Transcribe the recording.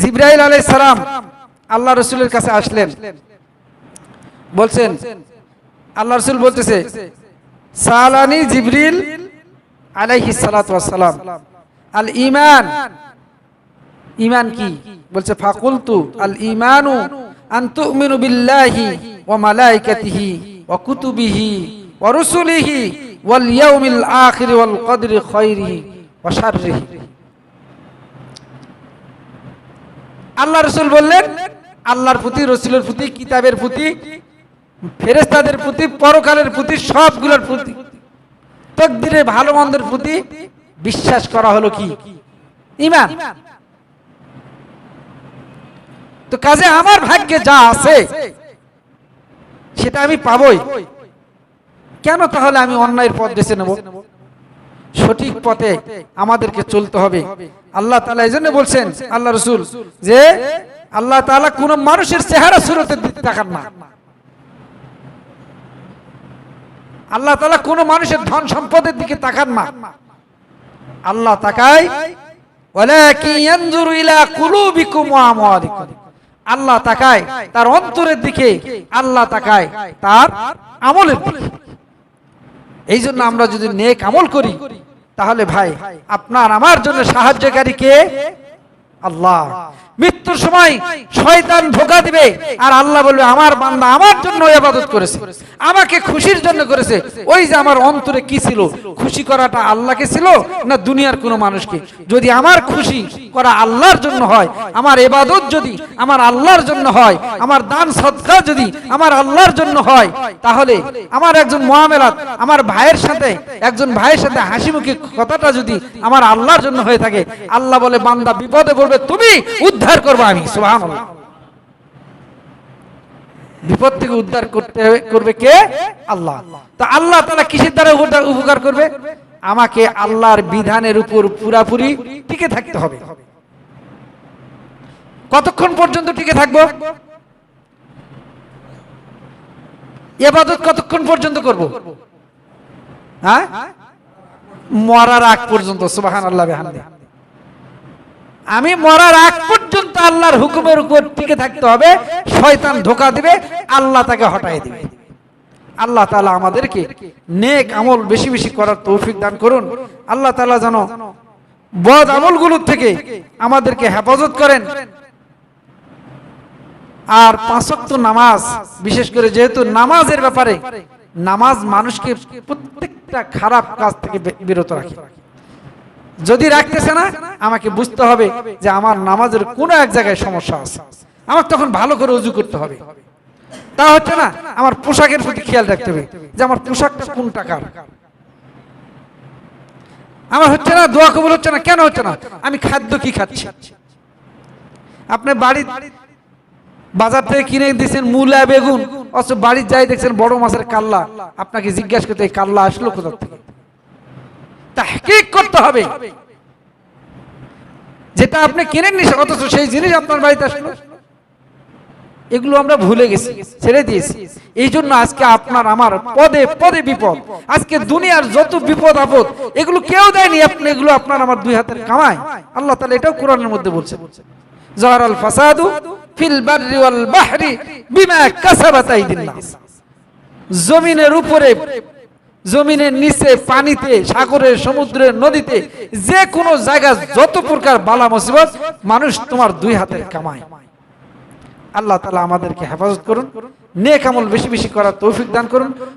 জিব্রাইল আলাই সালাম আল্লাহ রসুলের কাছে আসলেন। বলছেন, আল্লাহ রসুল বলতেছে, সালানি জিবরিল আলাইহিস সালাতু ওয়াসসালাম আল ঈমান ঈমান কি? বলছে, ফাকুলতু আল ঈমানু আন তুমিনু বিল্লাহি ওয়া মালাইকাতিহি ওয়া কুতুবিহি ওয়া রুসুলিহি ওয়াল ইয়াউমিল আখির ওয়াল কদরি খায়রিহি ওয়া শাররিহি। আল্লাহ রসুল বললেন, আল্লাহর প্রতি, রসুলের প্রতি, কিতাবের প্রতি ফেরেস্তাদের প্রতি, পরকালের প্রতি, সবগুলোর প্রতি, তকদিরে ভালো মন্দের প্রতি বিশ্বাস করা হলো কি? ইমান। তো কাজে আমার ভাগ্যে যা আছে, সেটা আমি পাবই। কেন তাহলে আমি অন্যায়ের পথ বেছে নেব? সঠিক পথে আমাদেরকে চলতে হবে। আল্লাহ তালা এই জন্য বলছেন, আল্লাহ রসুল, যে আল্লাহ তালা কোন মানুষের চেহারা সুরতের দিকে তাকান না। আল্লাহ তালা কোন মানুষের ধন সম্পদের দিকে তাকান না। আল্লাহ তাকায় আল্লাহ তাকায়, তার অন্তরের দিকে আল্লাহ তাকায়, তার আমলের দিকে। এই জন্য আমরা যদি নেক আমল করি তাহলে ভাই আপনার আমার জন্য সাহায্যকারী কে? আল্লাহ। মৃত্যুর সময় শয়তান ধোকা দিবে। আর আল্লাহ বলবে, আমার বান্দা আমার জন্য ইবাদত করেছে। আমাকে খুশির জন্য করেছে। ওই যে আমার অন্তরে কি ছিল? খুশি করাটা আল্লাহকে ছিল না দুনিয়ার কোনো মানুষকে? যদি আমার খুশি করা আল্লাহর জন্য হয়, আমার এবাদত যদি আমার আল্লাহর জন্য হয়, আমার দান সৎকার যদি আমার আল্লাহর জন্য হয়, তাহলে আমার একজন মোয়ামেলাত আমার ভাইয়ের সাথে, একজন ভাইয়ের সাথে হাসি মুখে কথাটা যদি আমার আল্লাহর জন্য হয়ে থাকে, আল্লাহ বলে, বান্দা বিপদে পড়বে, তুমি উদ্ধার করবে আমি বিপদ থেকে উদ্ধার করতে করবে কে? আল্লাহ। তা আল্লাহ তাআলা কিসের দ্বারা উপকার করবে? আমাকে আল্লাহর বিধানের উপর পুরাপুরি টিকে থাকতে হবে। কতক্ষণ পর্যন্ত টিকে থাকব? এবাদত কতক্ষণ পর্যন্ত করব? হ্যাঁ? মরার আগ পর্যন্ত সুবাহান আল্লাহ আমি মরার আগ পর্যন্ত আল্লাহর হুকুমের উপর টিকে থাকতে হবে, শয়তান ধোকা দিবে, আল্লাহ তাকে হটাই দিবে। আল্লাহ তাআলা আমাদেরকে নেক আমল বেশি বেশি করার তৌফিক দান করুন। আল্লাহ তাআলা যেন বদ আমলগুলোর থেকে আমাদেরকে হেফাজত করেন। আর পাঁচক্ত নামাজ, বিশেষ করে যেহেতু নামাজের ব্যাপারে, নামাজ মানুষকে প্রত্যেকটা খারাপ কাজ থেকে বিরত রাখে। যদি রাখতেছে না, আমাকে বুঝতে হবে যে আমার নামাজের কোনো এক জায়গায় সমস্যা আছে। আমার তখন ভালো করে উজু করতে হবে। তা হচ্ছে না, আমার পোশাকের প্রতি খেয়াল রাখতে হবে যে আমার পোশাকটা কোন টাকার আমার হচ্ছে না, দোয়া কবুল হচ্ছে না, কেন হচ্ছে না? আমি খাদ্য কি খাচ্ছি? আপনি বাড়ি বাজার থেকে কিনে দিয়েছেন মূলা, বেগুন, অথচ বাড়ির যাই দেখছেন বড় মাছের কাল্লা, আপনাকে জিজ্ঞাসা করতে কাল্লা আসলো কোথা থেকে? তাহকিক করতে হবে। যেটা আপনি কিনেননি অথচ সেই জিনিস আপনার বাড়িতে আসলো। এগুলো আমরা ভুলে গেছি, ছেড়ে দিয়েছি। এই জন্য আজকে আপনার আমার পদে পদে বিপদ, আজকে দুনিয়ার যত বিপদ আপদ, এগুলো কেউ দেয়নি, আপনি এগুলো আপনার আমার দুই হাতের কামায় আল্লাহ তাআলা এটাও কোরআনের মধ্যে বলছে। জাহারাল ফাসাদু ফিল বাররি ওয়াল বাহরি বিমা কাসাবাত নাস। জমিনের উপরে জমিনের নিচে, পানিতে সাগরে সমুদ্রে নদীতে, যে কোনো জায়গা যত প্রকার বালা মুসিবত, মানুষ তোমার দুই হাতে কামায়। আল্লাহ তালা আমাদেরকে হেফাজত করুন, নেক আমল বেশি বেশি করার তৌফিক দান করুন।